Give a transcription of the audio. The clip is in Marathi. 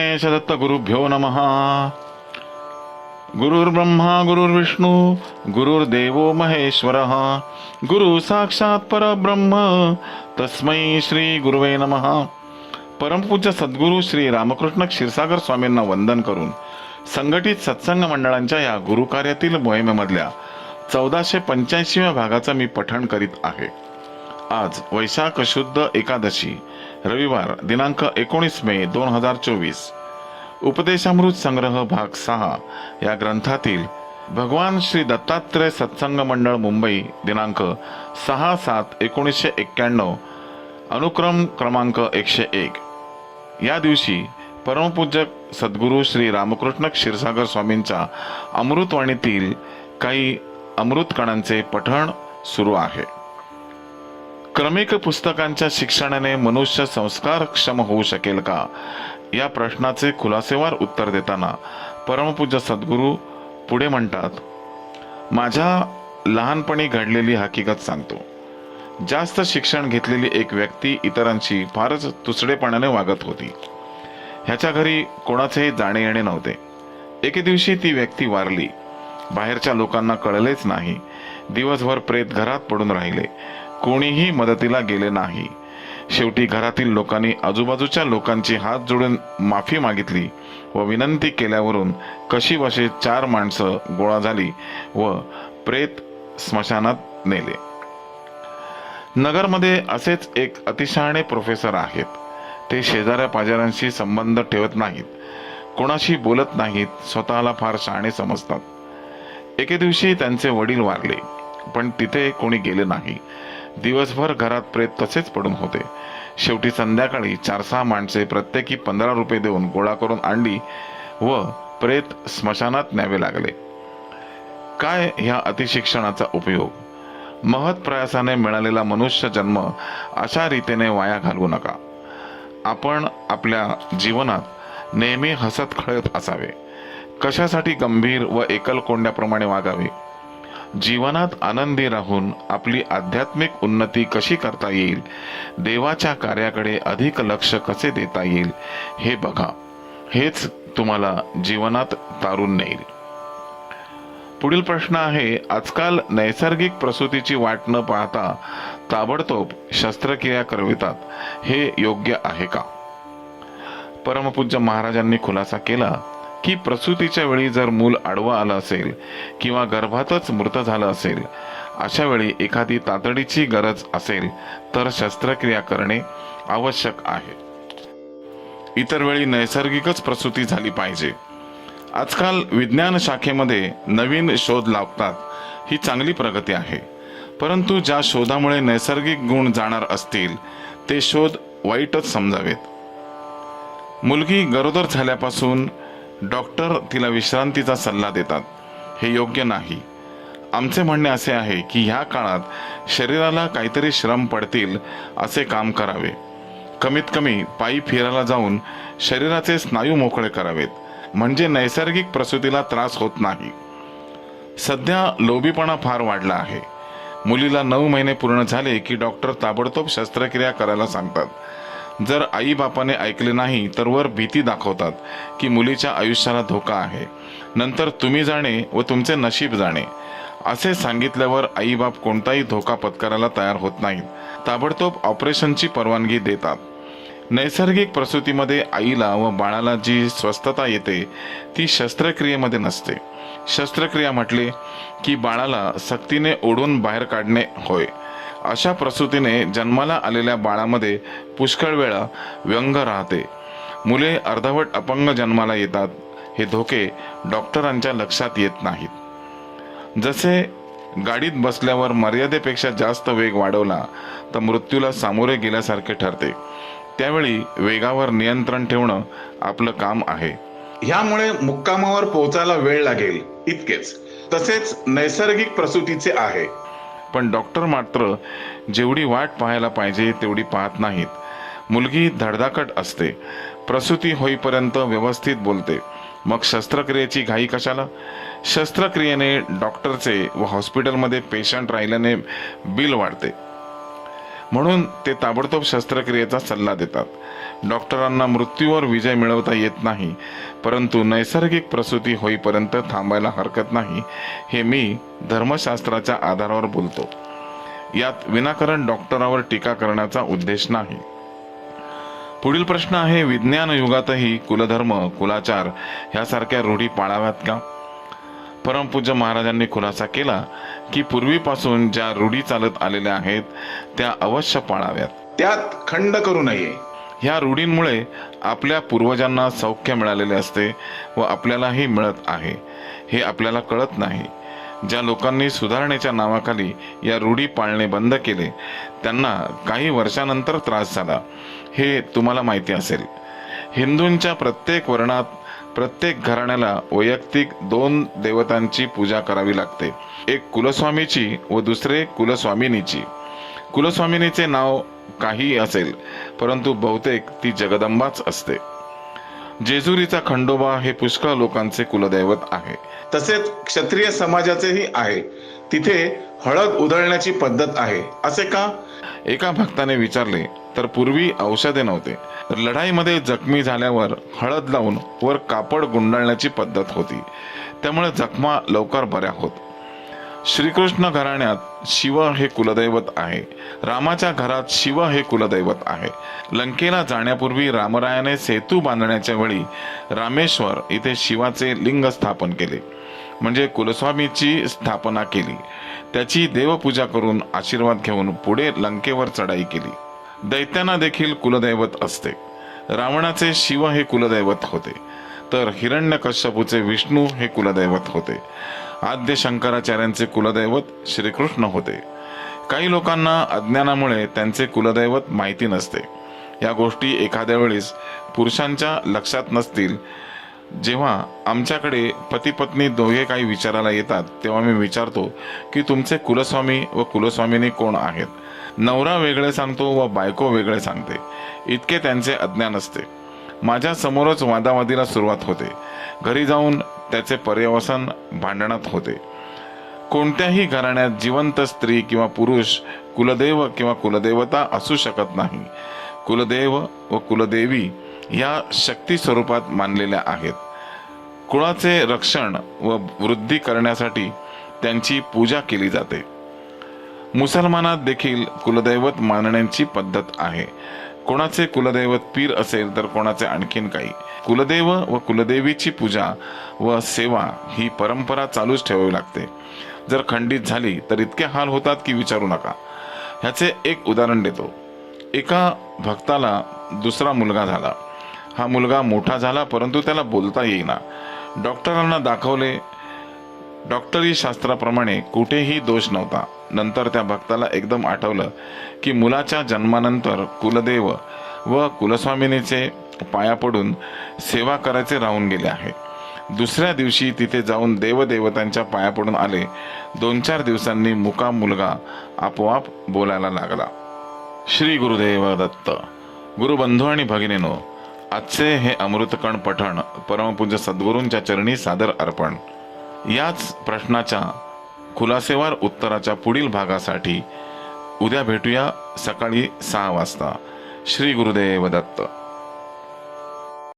गणेश गुरुभ्यो नमः। गुरुर्ब्रह्मा गुरुर्विष्णू गुरुर्देवो महेश्वरः। गुरु साक्षात परब्रह्म। तस्मै श्री गुरुवे नमः। परमपूज्य सद्गुरू श्री रामकृष्ण क्षीरसागर स्वामींना वंदन करून संघटित सत्संग मंडळांच्या या गुरुकार्यातील मोहिमेमधल्या चौदाशे पंच्याऐंशीव्या भागाचं मी पठण करीत आहे. आज वैशाख शुद्ध एकादशी रविवार दिनांक एकोणीस मे दोन हजार चोवीस. उपदेशामृत संग्रह भाग सहा या ग्रंथातील भगवान श्री दत्तात्रय सत्संग मंडळ मुंबई दिनांक सहा सात एकोणीसशे एक्क्याण्णव अनुक्रम क्रमांक एकशे एक. या दिवशी परमपूजक सद्गुरू श्री रामकृष्ण क्षीरसागर स्वामींच्या अमृतवाणीतील काही अमृतकणांचे पठण सुरू आहे. क्रमिक पुस्तकांच्या शिक्षणाने मनुष्य संस्कारक्षम होऊ शकेल का? या प्रश्नाचे खुलासेवार उत्तर देताना परमपूज्य सद्गुरू पुढे म्हणतात माझ्या लहानपणी घडलेली हकीकत सांगतो. जास्त शिक्षण घेतलेली एक व्यक्ती इतरांशी फारच तुसडेपणाने वागत होती. ह्याच्या घरी कोणाचेही जाणे येणे नव्हते. एके दिवशी ती व्यक्ती वारली. बाहेरच्या लोकांना कळलेच नाही. दिवसभर प्रेत घरात पडून राहिले. कोणीही मदतीला गेले नाही. शेवटी घरातील लोकांनी आजूबाजूच्या लोकांची हात जोडून माफी मागितली व विनंती केल्यावरून कशी वशे चार माणसं गोळा झाली व प्रेत स्मशानात नेले. नगरमध्ये असेच एक अतिशहाणे प्रोफेसर आहेत. ते शेजाऱ्या पाजाऱ्यांशी संबंध ठेवत नाहीत. कोणाशी बोलत नाहीत स्वतःला फार शहाणे समजतात. एके दिवशी त्यांचे वडील वारले पण तिथे कोणी गेले नाही. दिवसभर घरात प्रेत तसेच पडून होते. शेवटी संध्याकाळी चार सहा माणसे प्रत्येकी पंधरा रुपये देऊन गोळा करून आणली व प्रेत स्मशानात न्यावे लागले. काय ह्या अतिशिक्षणाचा उपयोग? महत प्रयासाने मिळालेला मनुष्य जन्म अशा रीतीने वाया घालवू नका. आपण आपल्या जीवनात नेहमी हसत खळत असावे. कशासाठी गंभीर व एकलकोंड्याप्रमाणे वागावे? जीवनात आनंदी राहून आपली आध्यात्मिक उन्नती कशी करता येईल? देवाच्या कार्याकडे अधिक लक्ष कसे देता येईल? हे बघा. हेच तुम्हाला जीवनात तारून नेईल पुढील प्रश्न आहे आजकाल नैसर्गिक प्रसूतीची वाट न पाहता ताबडतोब शस्त्रक्रिया करवितात. हे योग्य आहे का? परमपूज्य महाराजांनी खुलासा केला. की प्रसूतीच्या वेळी जर मूल आडवा आलं असेल किंवा गर्भातच मृत झालं असेल अशा वेळी एखादी तातडीची गरज असेल तर शस्त्रक्रिया करणे आवश्यक आहे. इतर वेळी नैसर्गिकच प्रसूती झाली पाहिजे. आजकाल विज्ञान शाखेमध्ये नवीन शोध लावतात ही चांगली प्रगती आहे. परंतु ज्या शोधामुळे नैसर्गिक गुण जाणार असतील ते शोध वाईटच समजावेत. मुलगी गरोदर झाल्यापासून डॉक्टर तिला विश्रांतीचा सल्ला देतात. हे योग्य नाही. आमचे म्हणणे असे आहे की ह्या काळात शरीराला काहीतरी श्रम पडतील असे काम करावे. कमीत कमी पायी फिरायला जाऊन शरीराचे स्नायू मोकळे करावेत म्हणजे नैसर्गिक प्रसूतीला त्रास होत नाही. सध्या लोभीपणा फार वाढला आहे. मुलीला नऊ महिने पूर्ण झाले की डॉक्टर ताबडतोब शस्त्रक्रिया करायला सांगतात. जर आई बापाने ऐकले नाही तर वर भीती दाखवतात की मुलीच्या आयुष्याला धोका आहे. नंतर तुम्ही जाणे व तुमचे नशीब जाणे. असे सांगितल्यावर आईबाप कोणताही धोका पत्करायला तयार होत नाहीत. ताबडतोब ऑपरेशनची परवानगी देतात. नैसर्गिक प्रसूतीमध्ये आईला व बाळाला जी स्वस्थता येते ती शस्त्रक्रियेमध्ये नसते. शस्त्रक्रिया म्हटले की बाळाला सक्तीने ओढून बाहेर काढणे होय. अशा प्रसूतीने जन्माला आलेल्या बाळामध्ये पुष्कळ वेळा व्यंग राहते. मुले अर्धवट अपंग जन्माला येतात. हे धोके डॉक्टरांच्या लक्षात येत नाहीत. जसे गाडीत बसल्यावर मर्यादेपेक्षा जास्त वेग वाढवला तर मृत्यूला सामोरे गेल्यासारखे ठरते. त्यावेळी वेगावर नियंत्रण ठेवणं आपलं काम आहे. ह्यामुळे मुक्कामावर पोहोचायला वेळ लागेल इतकेच. तसेच नैसर्गिक प्रसूतीचे आहे. पण डॉक्टर मात्र जेवढी वाट पाहायला पाहिजे तेवढी पाहत नाहीत. मुलगी धडधाकट असते. प्रसूती होईपर्यंत व्यवस्थित बोलते. मग शस्त्रक्रियेची घाई कशाला? शस्त्रक्रियेने डॉक्टरचे व हॉस्पिटलमध्ये पेशंट राहिल्याने बिल वाढते. म्हणून ते ताबडतोब शस्त्रक्रियेचा सल्ला देतात. डॉक्टरांना मृत्यूवर विजय मिळवता येत नाही परंतु नैसर्गिक प्रसूती होईपर्यंत थांबायला हरकत नाही हे मी धर्मशास्त्राच्या आधारावर बोलतो. यात विनाकारण डॉक्टरावर टीका करण्याचा उद्देश नाही. पुढील प्रश्न आहे विज्ञान युगातही कुलधर्म कुलाचार ह्यासारख्या रूढी पाळाव्यात का? परमपूज्य महाराजांनी खुलासा केला की पूर्वीपासून ज्या रूढी चालत आलेल्या आहेत त्या अवश्य पाळाव्यात. त्यात खंड करू नये. ह्या रूढींमुळे आपल्या पूर्वजांना सौख्य मिळालेले असते व आपल्यालाही मिळत आहे. हे आपल्याला कळत नाही. ज्या लोकांनी सुधारणेच्या नावाखाली या रूढी पाळणे बंद केले त्यांना काही वर्षानंतर त्रास झाला. हे तुम्हाला माहिती असेल. हिंदूंच्या प्रत्येक वर्णात प्रत्येक घराण्याला वैयक्तिक दोन देवतांची पूजा करावी लागते. एक कुलस्वामीची व दुसरे कुलस्वामिनीची. कुलस्वामिनीचे नाव काही असेल परंतु बहुतेक ती जगदंबाच असते. जेजुरीचा खंडोबा हे पुष्कळ लोकांचे कुलदैवत आहे. तसेच क्षत्रिय समाजाचेही आहे. तिथे हळद उधळण्याची पद्धत आहे. असे का? एका भक्ताने विचारले तर पूर्वी औषधे नव्हते. तर लढाईमध्ये जखमी झाल्यावर हळद लावून वर कापड गुंडाळण्याची पद्धत होती. त्यामुळे जखमा लवकर बऱ्या होत श्रीकृष्ण घराण्यात शिव हे कुलदैवत आहे. रामाच्या घरात शिव हे कुलदैवत आहे. लंकेला जाण्यापूर्वी रामरायाने सेतू बांधण्याच्या वेळी रामेश्वर इथे शिवाचे लिंग स्थापन केले. म्हणजे कुलस्वामीची स्थापना केली. त्याची देवपूजा करून आशीर्वाद घेऊन पुढे लंकेवर चढाई केली. दैत्यांना देखील कुलदैवत असते. रावणाचे शिव हे कुलदैवत होते. तर हिरण्यकश्यपूचे विष्णू हे कुलदैवत होते. आद्य शंकराचार्यांचे कुलदैवत श्रीकृष्ण होते. काही लोकांना अज्ञानामुळे त्यांचे कुलदैवत माहिती नसते. या गोष्टी एखाद्या वेळेस पुरुषांच्या लक्षात नसतील. जेव्हा आमच्याकडे पती पत्नी दोघे काही विचारायला येतात तेव्हा मी विचारतो की तुमचे कुलस्वामी व कुलस्वामिनी कोण आहेत? नवरा वेगळे सांगतो व बायको वेगळे सांगते. इतके त्यांचे अज्ञान असते. माझ्या समोरच वादावादीला सुरुवात होते. घरी जाऊन त्याचे पर्यवसन भांडणात होते. कोणत्याही घराण्यात जिवंत स्त्री किंवा पुरुष कुलदेव किंवा कुलदेवता असू शकत नाही. कुलदेव व कुलदेवी या शक्ती स्वरूपात मानलेल्या आहेत. कुळाचे रक्षण व वृद्धी करण्यासाठी त्यांची पूजा केली जाते. मुसलमानात देखील कुलदैवत मानण्याची पद्धत आहे. कोणाचे कुलदैवत पीर असेल तर कोणाचे आणखीन काही. कुलदेव व कुलदेवीची पूजा व सेवा ही परंपरा चालूच ठेवावी लागते. जर खंडित झाली तर इतके हाल होतात की विचारू नका. ह्याचे एक उदाहरण देतो. एका भक्ताला दुसरा मुलगा झाला. हा मुलगा मोठा झाला परंतु त्याला बोलता येईना. डॉक्टरांना दाखवले डॉक्टरी शास्त्राप्रमाणे कुठेही दोष नव्हता. नंतर त्या भक्ताला एकदम आठवलं की मुलाच्या जन्मानंतर कुलदेव व कुलस्वामिनीचे पाया पडून सेवा करायचे राहून गेले आहे. दुसऱ्या दिवशी तिथे जाऊन देवदेवतांच्या पाया पडून आले. दोन चार दिवसांनी मुका मुलगा आपोआप बोलायला लागला. श्री गुरुदेव दत्त गुरुबंधू आणि भगिनीनो आजचे हे अमृतकण पठण परमपूज्य सद्गुरूंच्या चरणी सादर अर्पण. याच प्रश्नाच्या खुलासेवार उत्तराच्या पुढील भागासाठी उद्या भेटूया सकाळी सहा वाजता. श्री गुरुदेव दत्त.